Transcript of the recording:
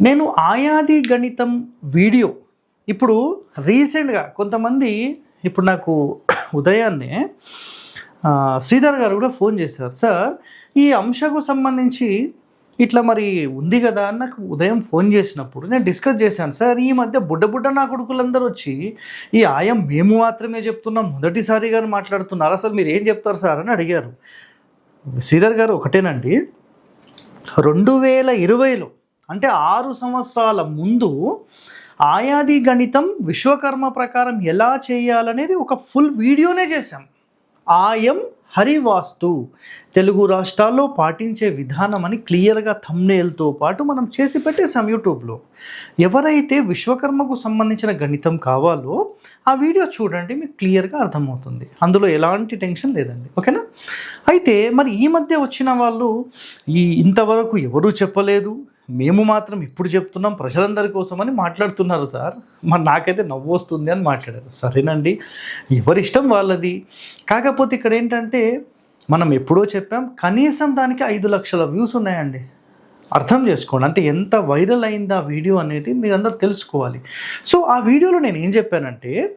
నేను ఆయాది గణితం వీడియో. ఇప్పుడు రీసెంట్గా కొంతమంది ఇప్పుడు నాకు ఉదయాన్నే శ్రీధర్ గారు కూడా ఫోన్ చేశారు. సార్ ఈ అంశకు సంబంధించి ఇట్లా మరి ఉంది కదా అని నాకు ఉదయం ఫోన్ చేసినప్పుడు నేను డిస్కస్ చేశాను. సార్ ఈ మధ్య బుడ్డ బుడ్డ నా కొడుకులందరూ వచ్చి ఈ ఆయం మేము మాత్రమే చెప్తున్నాం మొదటిసారిగా మాట్లాడుతున్నారు. అసలు మీరు ఏం చెప్తారు సార్? అని అడిగారు. శ్రీధర్ గారు ఒకటేనండి. రెండు వేల ఇరవైలో అంటే ఆరు సంవత్సరాల ముందు ఆయాది గణితం విశ్వకర్మ ప్రకారం ఎలా చేయాలనేది ఒక ఫుల్ వీడియోనే చేశాం. ఆయం హరివాస్తు. తెలుగు రాష్ట్రాల్లో పాటించే విధానం అని క్లియర్గా థమ్నేల్తో పాటు మనం చేసి పెట్టేసాం యూట్యూబ్లో. ఎవరైతే విశ్వకర్మకు సంబంధించిన గణితం కావాలో ఆ వీడియో చూడండి మీకు క్లియర్గా అర్థమవుతుంది. అందులో ఎలాంటి టెన్షన్ లేదండి. ఓకేనా? అయితే మరి ఈ మధ్య వచ్చిన వాళ్ళు ఈ ఇంతవరకు ఎవరూ చెప్పలేదు మేము మాత్రం ఇప్పుడు చెప్తున్నాం ప్రజలందరి కోసం అని మాట్లాడుతున్నారు సార్. మరి నాకైతే నవ్వు వస్తుంది అని మాట్లాడారు. సరేనండి. ఎవరిష్టం వాళ్ళది. కాకపోతే ఇక్కడ ఏంటంటే మనం ఎప్పుడో చెప్పాం కనీసం దానికి ఐదు లక్షల వ్యూస్ ఉన్నాయండి. అర్థం చేసుకోండి. అంటే ఎంత వైరల్ అయింది ఆ వీడియో అనేది మీరందరూ తెలుసుకోవాలి. సో ఆ వీడియోలో నేను ఏం చెప్పానంటే